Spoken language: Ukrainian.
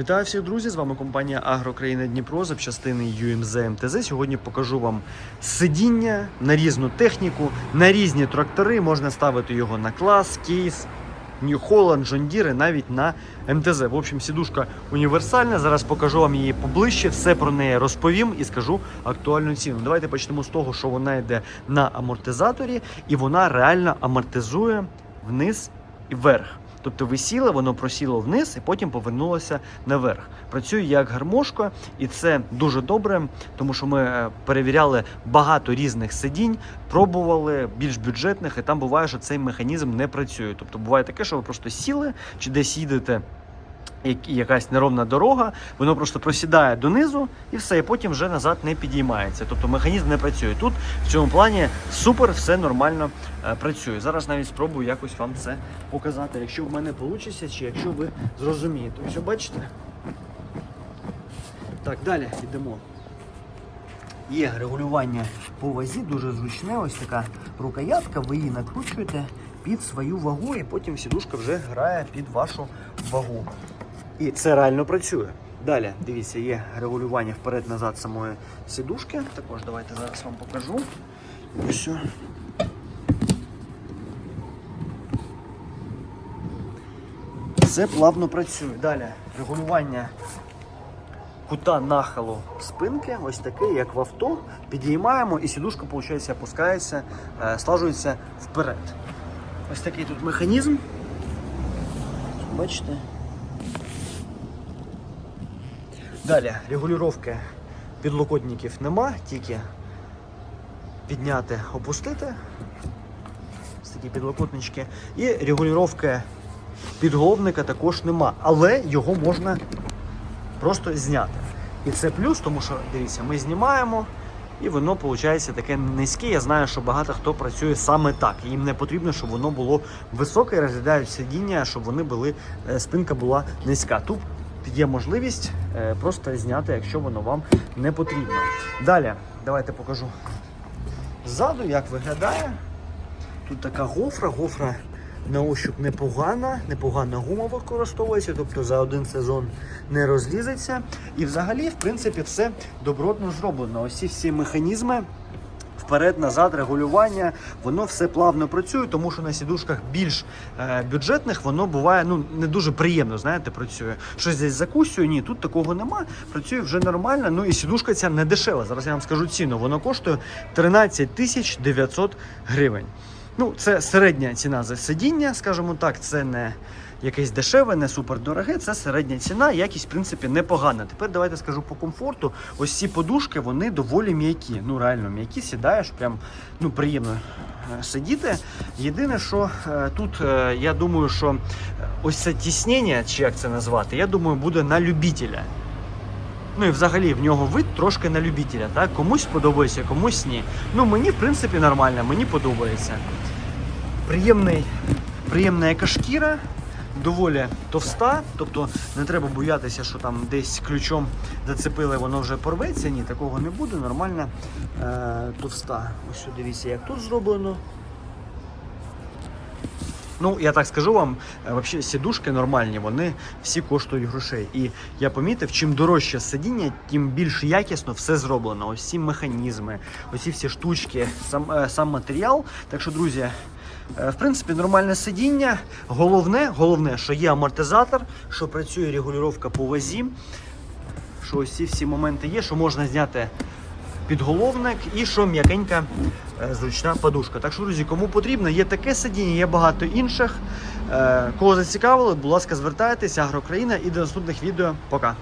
Вітаю всіх друзі! З вами компанія Агрокраїна Дніпро запчастини UMZ МТЗ. Сьогодні покажу вам сидіння на різну техніку, на різні трактори. Можна ставити його на клас, кейс, Deere, і навіть на МТЗ. В общем, сідушка універсальна. Зараз покажу вам її поближче, все про неї розповім і скажу актуальну ціну. Давайте почнемо з того, що вона йде на амортизаторі, і вона реально амортизує вниз і вверх. Тобто висіло, воно просіло вниз і потім повернулося наверх. Працює як гармошка, і це дуже добре, тому що ми е, перевіряли багато різних сидінь, пробували більш бюджетних, і там буває, що цей механізм не працює. Тобто буває таке, що ви просто сіли чи десь їдете. Як- Якась неровна дорога, воно просто просідає донизу і все, і потім вже назад не підіймається. Тобто механізм не працює. Тут в цьому плані супер, все нормально е, працює. Зараз навіть спробую якось вам це показати, якщо в мене вийде, чи якщо ви зрозумієте. Ось бачите? Так, далі йдемо. Є регулювання по вазі, дуже зручне. Ось така рукоятка, ви її накручуєте під свою вагу, і потім сідушка вже грає під вашу вагу. І це реально працює. Далі, дивіться, є регулювання вперед-назад самої сідушки. Також давайте зараз вам покажу. Ось. Все плавно працює. Далі регулювання кута нахилу спинки, ось таке, як в авто. Підіймаємо і сідушка, виходить, опускається, е, слажується вперед. Ось такий тут механізм. Бачите? Далі регулювання підлокотників нема, тільки підняти, опустити. Ось такі підлокотнички. І регулювання підголовника також нема, але його можна просто зняти. І це плюс, тому що дивіться, ми знімаємо, і воно виходить таке низьке. Я знаю, що багато хто працює саме так. Їм не потрібно, щоб воно було високе, розглядають сидіння, щоб вони були, е, спинка була низька. Тут є можливість е, просто зняти, якщо воно вам не потрібно. Далі, давайте покажу ззаду, як виглядає. Тут така гофра, гофра на ощуп непогана, непогана гума використовується, тобто за один сезон не розлізеться. І взагалі, в принципі, все добротно зроблено. Ось всі механізми. Вперед, назад, регулювання, воно все плавно працює, тому що на сідушках більш е, бюджетних воно буває ну не дуже приємно, знаєте, працює. Щось десь закусює, ні, тут такого нема. Працює вже нормально. Ну і сідушка ця не дешева. Зараз я вам скажу ціну. Воно коштує 13 тисяч 900 гривень. Ну, це середня ціна за сидіння, скажімо так, це не якесь дешеве, не супердороге, це середня ціна, якість, в принципі, непогана. Тепер давайте скажу по комфорту. Ось ці подушки, вони доволі м'які. Ну, реально м'які, сідаєш, прям ну, приємно е, сидіти. Єдине, що е, тут, е, я думаю, що ось це тіснення, чи як це назвати, я думаю, буде на любителя. Ну і взагалі в нього вид трошки на любителя. Так? Комусь подобається, комусь ні. Ну мені в принципі нормально, мені подобається. Приємний, приємна яка шкіра, доволі товста, тобто не треба боятися, що там десь ключом зацепили, воно вже порветься. Ні, такого не буде. Нормальна е, товста. Ось дивіться, як тут зроблено. Ну, я так скажу вам, е, вообще сідушки нормальні, вони всі коштують грошей. І я помітив, чим дорожче сидіння, тим більш якісно все зроблено. Ось ці механізми, ось всі штучки, сам, е, сам матеріал. Так що, друзі, е, в принципі, нормальне сидіння. Головне, головне, що є амортизатор, що працює регулювання по вазі, що ось ці всі моменти є, що можна зняти підголовник і що м'якенька е, зручна подушка. Так що, друзі, кому потрібно, є таке сидіння, є багато інших. Е, Кого зацікавило, будь ласка, звертайтеся, Агрокраїна і до наступних відео. Пока.